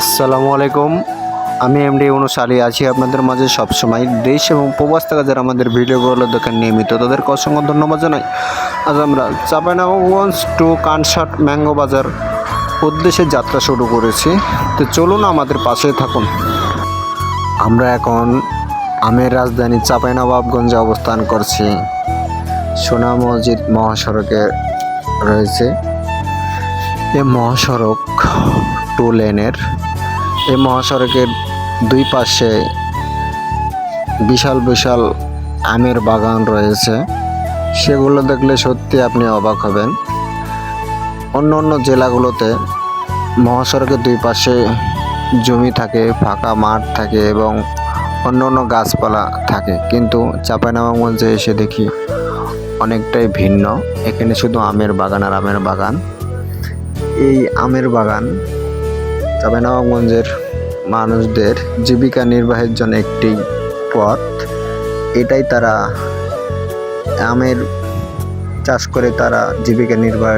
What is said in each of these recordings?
আসসালামু আলাইকুম। আমি এমডি ইউনুস আলী, আছি আপনাদের মাঝে সবসময়। দেশ এবং প্রবাস থেকে যারা আমাদের ভিডিওগুলো দেখেন নিয়মিত, তাদেরকে অসংখ্য ধন্যবাদ জানাই। আজ আমরা চাপাইনবাবগঞ্জ টু কানসার্ট ম্যাঙ্গো বাজার উদ্দেশ্যে যাত্রা শুরু করেছি। তো চলুন আমাদের পাশে থাকুন। আমরা এখন আমের রাজধানী চাঁপাইনবাবগঞ্জে অবস্থান করছি। সোনা মসজিদ মহাসড়কে রয়েছে। এ মহাসড়ক টু লেনের। এই মহাসড়কের দুই পাশে বিশাল বিশাল আমের বাগান রয়েছে। সেগুলো দেখলে সত্যি আপনি অবাক হবেন। অন্য অন্য জেলাগুলোতে মহাসড়কের দুই পাশে জমি থাকে, ফাঁকা মাঠ থাকে এবং অন্য অন্য গাছপালা থাকে। কিন্তু চাঁপাইনবাবগঞ্জে এসে দেখি অনেকটাই ভিন্ন। এখানে শুধু আমের বাগান আর আমের বাগান। এই আমের বাগান চাঁপাইনবাবগঞ্জের মানুষদের জীবিকা নির্বাহের জন্য একটি পথ। এটাই তারা আমের চাষ করে তারা জীবিকা নির্বাহ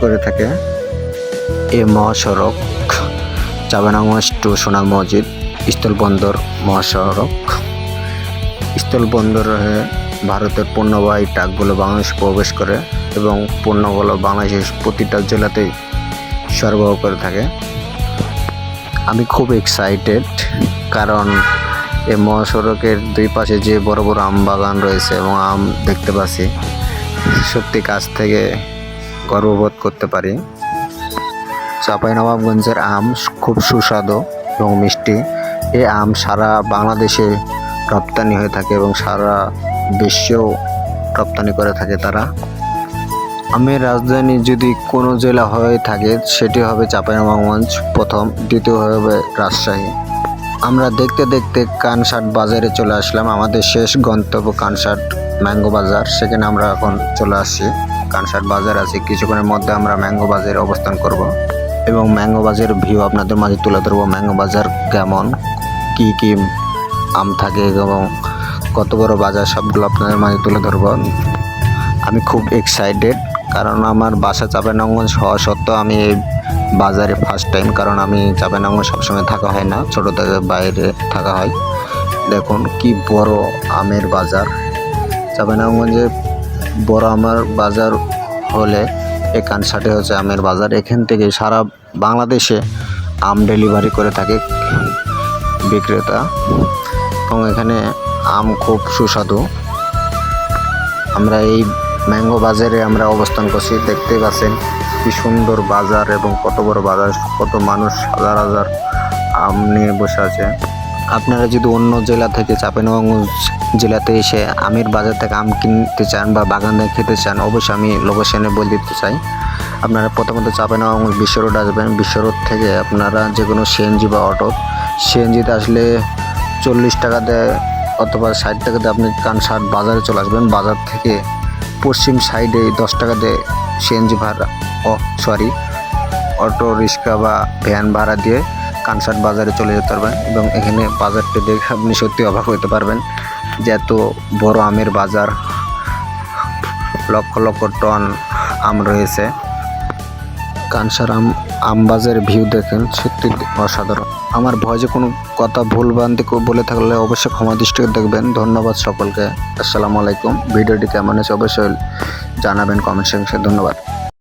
করে থাকে। এ মহাসড়ক চাঁপাইনবাবগঞ্জ টু সোনার মসজিদ স্থলবন্দর মহাসড়ক। স্থলবন্দর হয়ে ভারতের পণ্যবাহী ট্রাকগুলো বাংলাদেশ প্রবেশ করে এবং পণ্যগুলো বাংলাদেশের প্রতিটা জেলাতেই সরবরাহ করে থাকে। আমি খুব এক্সাইটেড কারণ এই মহাসড়কের দুই পাশে যে বড় বড় আম বাগান রয়েছে এবং আম দেখতে পাচ্ছি, সত্যি কাছ থেকে গর্ববোধ করতে পারি। চাঁপাইনবাবগঞ্জের আম খুব সুস্বাদু এবং মিষ্টি। এই আম সারা বাংলাদেশে রপ্তানি হয়ে থাকে এবং সারা বিশ্বেও রপ্তানি করে থাকে তারা। আমের রাজধানী যদি কোনো জেলা হয়ে থাকে, সেটি হবে চাঁপাইনবাবগঞ্জ, প্রথম, দ্বিতীয় হবে রাজশাহী। আমরা দেখতে দেখতে কানসাট বাজারে চলে আসলাম, আমাদের শেষ গন্তব্য কানসাট ম্যাঙ্গো বাজার। সেখানে আমরা এখন চলে আসছি। কানসাট বাজার আছে, কিছুক্ষণের মধ্যে আমরা ম্যাঙ্গো বাজারে অবস্থান করব এবং ম্যাঙ্গো বাজারের ভিউ আপনাদের মাঝে তুলে ধরবো। ম্যাঙ্গো বাজার কেমন? কি কি আম থাকে এবং কত বড় বাজার, সবগুলো আপনাদের মাঝে তুলে ধরবো। আমি খুব এক্সাইটেড কারণ আমার বাসা চাঁপাইনবাবগঞ্জ হওয়া সত্ত্বেও আমি এই বাজারে ফার্স্ট টাইম কারণ আমি চাঁপাইনবাবগঞ্জ সবসময় থাকা হয় না, ছোটো থেকে বাইরে থাকা হয়। দেখুন কি বড় আমের বাজার। চাঁপাইনবাবগঞ্জে বড় আমের বাজার হলে এই কানসাটে হচ্ছে আমের বাজার। এখান থেকে সারা বাংলাদেশে আম ডেলিভারি করে থাকে বিক্রেতা। এবং এখানে আম খুব সুস্বাদু। আমরা এই ম্যাঙ্গো বাজারে আমরা অবস্থান করছি। দেখতে পাচ্ছেন কি সুন্দর বাজার এবং কত বড় বাজার, কত মানুষ, হাজার হাজার আম নিয়ে বসে আছে। আপনারা যদি অন্য জেলা থেকে চাঁপাইনবাবগঞ্জ জেলাতে এসে আমের বাজার থেকে আম কিনতে চান বা বাগান খেতে চান, অবশ্যই আমি লোকেশনে বলে দিতে চাই। আপনারা প্রথমত চাঁপাইনবাবগঞ্জ বিশ্ব রোড আসবেন। বিশ্ব রোড থেকে আপনারা যে কোনো সিএনজি বা অটো সিএনজিতে আসলে চল্লিশ টাকা দেয় অথবা ষাট টাকা দিয়ে, আপনি কানসাট বাজারে চলে আসবেন। বাজার থেকে পশ্চিম সাইডে দশ টাকা দিয়ে সিএনজি ভাড়া, ও সরি অটো, রিক্সা বা ভ্যান ভাড়া দিয়ে কানসার্ট বাজারে চলে যেতে পারবেন এবং এখানে বাজারটি দেখে আপনি সত্যি অবাক হতে পারবেন যে এত বড় আমের বাজার, লক্ষ লক্ষ টন আম রয়েছে। কানসার আমবাজের ভিউ দেখেন, সত্যি অসাধারণ। আমার ভয়ে কোনো কথা ভুল ভ্রান্তি কো- বলে থাকলে অবশ্যই ক্ষমা দৃষ্টিকে দেখবেন। ধন্যবাদ সকলকে। আসসালামু আলাইকুম। ভিডিওটি কেমন আছে অবশ্যই জানাবেন কমেন্ট সেকশনে। ধন্যবাদ।